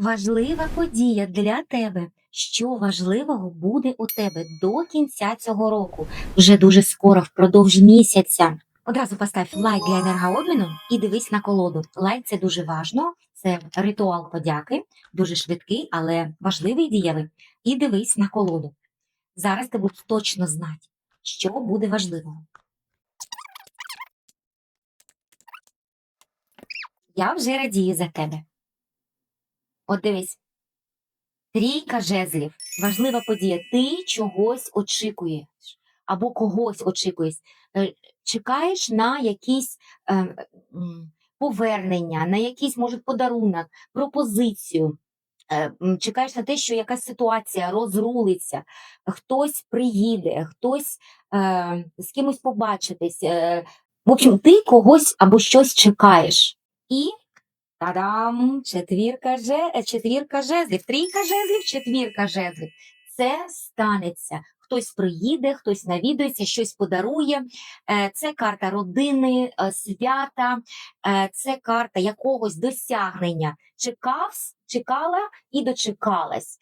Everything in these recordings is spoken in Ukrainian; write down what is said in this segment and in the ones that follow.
Важлива подія для тебе. Що важливого буде у тебе до кінця цього року? Вже дуже скоро, впродовж місяця. Одразу постав лайк для енергообміну і дивись на колоду. Лайк це дуже важно, це ритуал подяки, дуже швидкий, але важливий і дієвий. І дивись на колоду. Зараз ти будеш точно знати, що буде важливого. Я вже радію за тебе. От дивись. Трійка жезлів. Важлива подія. Ти чогось очікуєш або когось очікуєш. Е, Чекаєш на якісь е, повернення, на якийсь, може, подарунок, пропозицію. Е, Чекаєш на те, що якась ситуація розрулиться, хтось приїде, хтось е, з кимось побачитись. Е, в общем, ти когось або щось чекаєш. І Та-дам! Четвірка, же... е, четвірка жезлів, трійка жезлів, четвірка жезлів. Це станеться. Хтось приїде, хтось навідується, щось подарує. Е, Це карта родини, е, свята, це карта якогось досягнення. Чекав, чекала і дочекалась,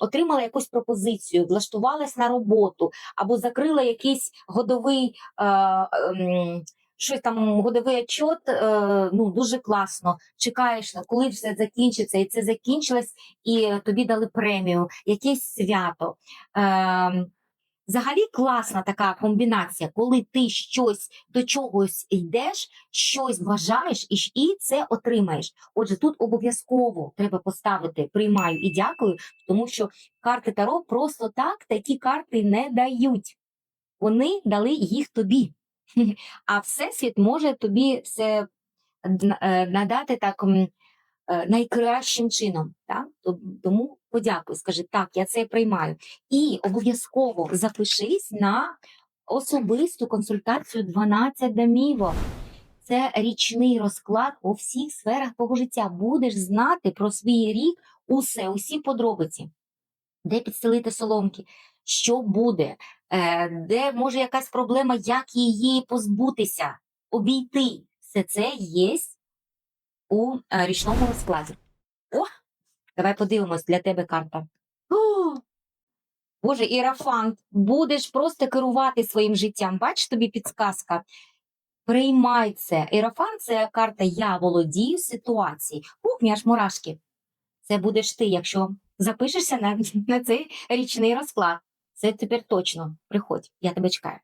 отримала якусь пропозицію, влаштувалась на роботу або закрила якийсь годовий. Ем, щось там годовий отчет, е, ну дуже класно. Чекаєш, коли все закінчиться, і це закінчилось, і тобі дали премію, якесь свято. Е, Взагалі класна така комбінація, коли ти щось до чогось йдеш, щось бажаєш і, і це отримаєш. Отже, тут обов'язково треба поставити приймаю і дякую, тому що карти Таро просто так такі карти не дають. Вони дали їх тобі. А Всесвіт може тобі це е, надати так е, найкращим чином. Так? Тому подякуй, скажи, так, я це приймаю. І обов'язково запишись на особисту консультацію 12 домівок. Це річний розклад у всіх сферах твого життя. Будеш знати про свій рік усе, усі подробиці. Де підстелити соломки, що буде, де може якась проблема, як її позбутися, обійти. Все це є у е, річному розкладі. О, давай подивимось для тебе карта. О, Боже, Ірафант, будеш просто керувати своїм життям. Бач тобі підсказка. Приймай це. Ірафант це карта Я володію ситуацією. Ух, мені аж мурашки. Це будеш ти, якщо запишешся на, на цей річний розклад. Це тепер точно. Приходь, я тебе чекаю.